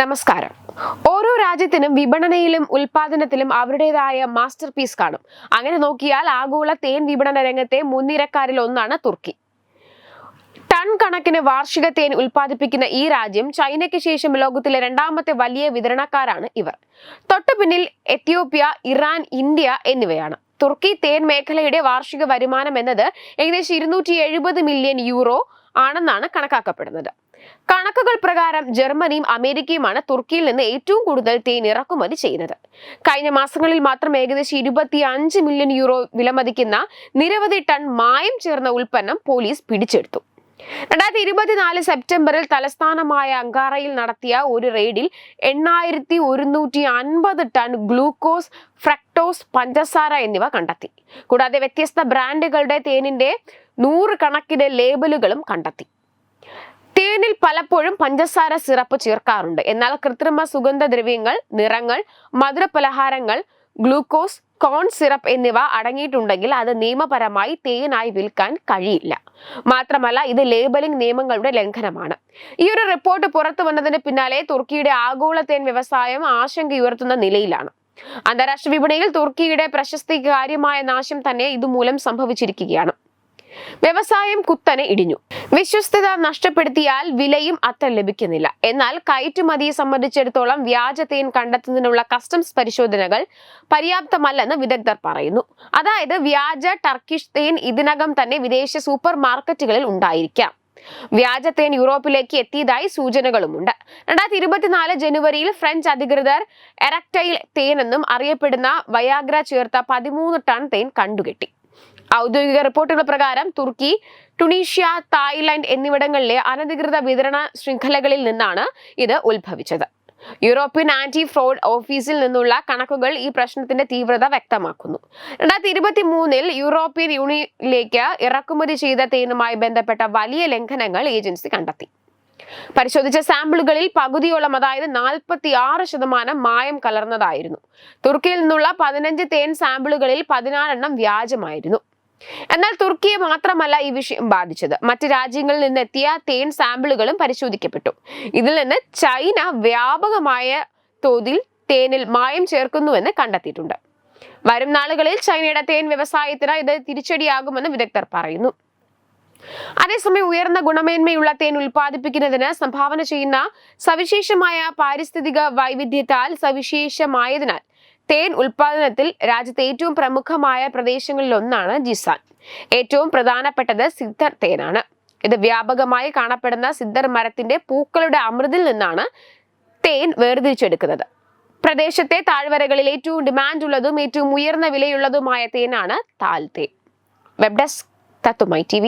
നമസ്കാരം. ഓരോ രാജ്യത്തിനും വിപണനയിലും ഉൽപാദനത്തിലും അവരുടേതായ മാസ്റ്റർ പീസ് കാണും. അങ്ങനെ നോക്കിയാൽ ആഗോള തേൻ വിപണന രംഗത്തെ മുൻനിരക്കാരിൽ ഒന്നാണ് തുർക്കി. ടൺ കണക്കിന് വാർഷിക തേൻ ഉൽപ്പാദിപ്പിക്കുന്ന ഈ രാജ്യം ചൈനയ്ക്ക് ശേഷം ലോകത്തിലെ രണ്ടാമത്തെ വലിയ വിതരണക്കാരാണ് ഇവർ. തൊട്ടു പിന്നിൽ എത്യോപ്യ ഇറാൻ ഇന്ത്യ എന്നിവയാണ്. തുർക്കി തേൻ മേഖലയുടെ വാർഷിക വരുമാനം എന്നത് ഏകദേശം ഇരുന്നൂറ്റി മില്യൺ യൂറോ ആണെന്നാണ് കണക്കാക്കപ്പെടുന്നത്. കണക്കുകൾ പ്രകാരം ജർമ്മനിയും അമേരിക്കയുമാണ് തുർക്കിയിൽ നിന്ന് ഏറ്റവും കൂടുതൽ തേൻ ഇറക്കുമതി ചെയ്യുന്നത്. കഴിഞ്ഞ മാസങ്ങളിൽ മാത്രം ഏകദേശം ഇരുപത്തി അഞ്ച് മില്യൺ യൂറോ വിലമതിക്കുന്ന നിരവധി ടൺ മായം ചേർന്ന ഉൽപ്പന്നം പോലീസ് പിടിച്ചെടുത്തു. രണ്ടായിരത്തി ഇരുപത്തിനാല് സെപ്റ്റംബറിൽ തലസ്ഥാനമായ അങ്കാറയിൽ നടത്തിയ ഒരു റെയ്ഡിൽ എണ്ണായിരത്തി ഒരുന്നൂറ്റി അൻപത് ടൺ ഗ്ലൂക്കോസ് ഫ്രക്ടോസ് പഞ്ചസാര എന്നിവ കണ്ടെത്തി. കൂടാതെ വ്യത്യസ്ത ബ്രാൻഡുകളുടെ തേനിന്റെ നൂറ് കണക്കിന് ലേബലുകളും കണ്ടെത്തി. തേനിൽ പലപ്പോഴും പഞ്ചസാര സിറപ്പ് ചേർക്കാറുണ്ട്. എന്നാൽ കൃത്രിമ സുഗന്ധദ്രവ്യങ്ങൾ നിറങ്ങൾ മധുരപലഹാരങ്ങൾ ഗ്ലൂക്കോസ് കോൺ സിറപ്പ് എന്നിവ അടങ്ങിയിട്ടുണ്ടെങ്കിൽ അത് നിയമപരമായി തേനായി വിൽക്കാൻ കഴിയില്ല. മാത്രമല്ല ഇത് ലേബലിംഗ് നിയമങ്ങളുടെ ലംഘനമാണ്. ഈ ഒരു റിപ്പോർട്ട് പുറത്തു വന്നതിന് പിന്നാലെ തുർക്കിയുടെ ആഗോള തേൻ വ്യവസായം ആശങ്കയുയർത്തുന്ന നിലയിലാണ്. അന്താരാഷ്ട്ര വിപണിയിൽ തുർക്കിയുടെ പ്രശസ്തി കാര്യമായ നാശം തന്നെ ഇതുമൂലം സംഭവിച്ചിരിക്കുകയാണ്. വ്യവസായം കുത്തനെ ഇടിഞ്ഞു. വിശ്വസ്തത നഷ്ടപ്പെടുത്തിയാൽ വിലയും അത്ര ലഭിക്കുന്നില്ല. എന്നാൽ കയറ്റുമതിയെ സംബന്ധിച്ചിടത്തോളം വ്യാജ തേൻ കണ്ടെത്തുന്നതിനുള്ള കസ്റ്റംസ് പരിശോധനകൾ പര്യാപ്തമല്ലെന്ന് വിദഗ്ധർ പറയുന്നു. അതായത് വ്യാജ ടർക്കിഷ് തേൻ ഇതിനകം തന്നെ വിദേശ സൂപ്പർ മാർക്കറ്റുകളിൽ ഉണ്ടായിരിക്കാം. വ്യാജ തേൻ യൂറോപ്പിലേക്ക് എത്തിയതായി സൂചനകളുമുണ്ട്. രണ്ടായിരത്തി ഇരുപത്തിനാല് ജനുവരിയിൽ ഫ്രഞ്ച് അധികൃതർ എറക്ടൈൽ തേൻ എന്നും അറിയപ്പെടുന്ന വയാഗ്ര ചേർത്ത പതിമൂന്ന് ടൺ തേൻ കണ്ടുകെട്ടി. ഔദ്യോഗിക റിപ്പോർട്ടുകൾ പ്രകാരം തുർക്കി ടുണീഷ്യ തായ്ലാന്റ് എന്നിവിടങ്ങളിലെ അനധികൃത വിതരണ ശൃംഖലകളിൽ നിന്നാണ് ഇത് ഉത്ഭവിച്ചത്. യൂറോപ്യൻ ആന്റി ഫ്രോഡ് ഓഫീസിൽ നിന്നുള്ള കണക്കുകൾ ഈ പ്രശ്നത്തിന്റെ തീവ്രത വ്യക്തമാക്കുന്നു. രണ്ടായിരത്തി ഇരുപത്തി മൂന്നിൽ യൂറോപ്യൻ യൂണിയനിലേക്ക് ഇറക്കുമതി ചെയ്ത തേനുമായി ബന്ധപ്പെട്ട വലിയ ലംഘനങ്ങൾ ഏജൻസി കണ്ടെത്തി. പരിശോധിച്ച സാമ്പിളുകളിൽ പകുതിയോളം അതായത് നാൽപ്പത്തി ആറ് ശതമാനം മായം കലർന്നതായിരുന്നു. തുർക്കിയിൽ നിന്നുള്ള പതിനഞ്ച് തേൻ സാമ്പിളുകളിൽ പതിനാറെണ്ണം വ്യാജമായിരുന്നു. എന്നാൽ തുർക്കിയെ മാത്രമല്ല ഈ വിഷയം ബാധിച്ചത്. മറ്റ് രാജ്യങ്ങളിൽ നിന്ന് എത്തിയ തേൻ സാമ്പിളുകളും പരിശോധിക്കപ്പെട്ടു. ഇതിൽ നിന്ന് ചൈന വ്യാപകമായ തോതിൽ തേനിൽ മായം ചേർക്കുന്നുവെന്ന് കണ്ടെത്തിയിട്ടുണ്ട്. വരും നാളുകളിൽ ചൈനയുടെ തേൻ വ്യവസായത്തിന് ഇത് തിരിച്ചടിയാകുമെന്ന് വിദഗ്ധർ പറയുന്നു. അതേസമയം ഉയർന്ന ഗുണമേന്മയുള്ള തേൻ ഉൽപ്പാദിപ്പിക്കുന്നതിന് സംഭാവന ചെയ്യുന്ന സവിശേഷമായ പാരിസ്ഥിതിക വൈവിധ്യത്താൽ സവിശേഷമായതിനാൽ തേൻ ഉൽപാദനത്തിൽ രാജ്യത്തെ ഏറ്റവും പ്രമുഖമായ പ്രദേശങ്ങളിലൊന്നാണ് ജിസാൻ. ഏറ്റവും പ്രധാനപ്പെട്ടത് സിദ്ധർ തേനാണ്. ഇത് വ്യാപകമായി കാണപ്പെടുന്ന സിദ്ധർ മരത്തിന്റെ പൂക്കളുടെ അമൃതിൽ നിന്നാണ് തേൻ വേർതിരിച്ചെടുക്കുന്നത്. പ്രദേശത്തെ താഴ്വരകളിൽ ഏറ്റവും ഡിമാൻഡ് ഉള്ളതും ഏറ്റവും ഉയർന്ന വിലയുള്ളതുമായ തേനാണ് താൽ തേൻ വെബ് ഡെസ്ക് തത്തുമായി ടി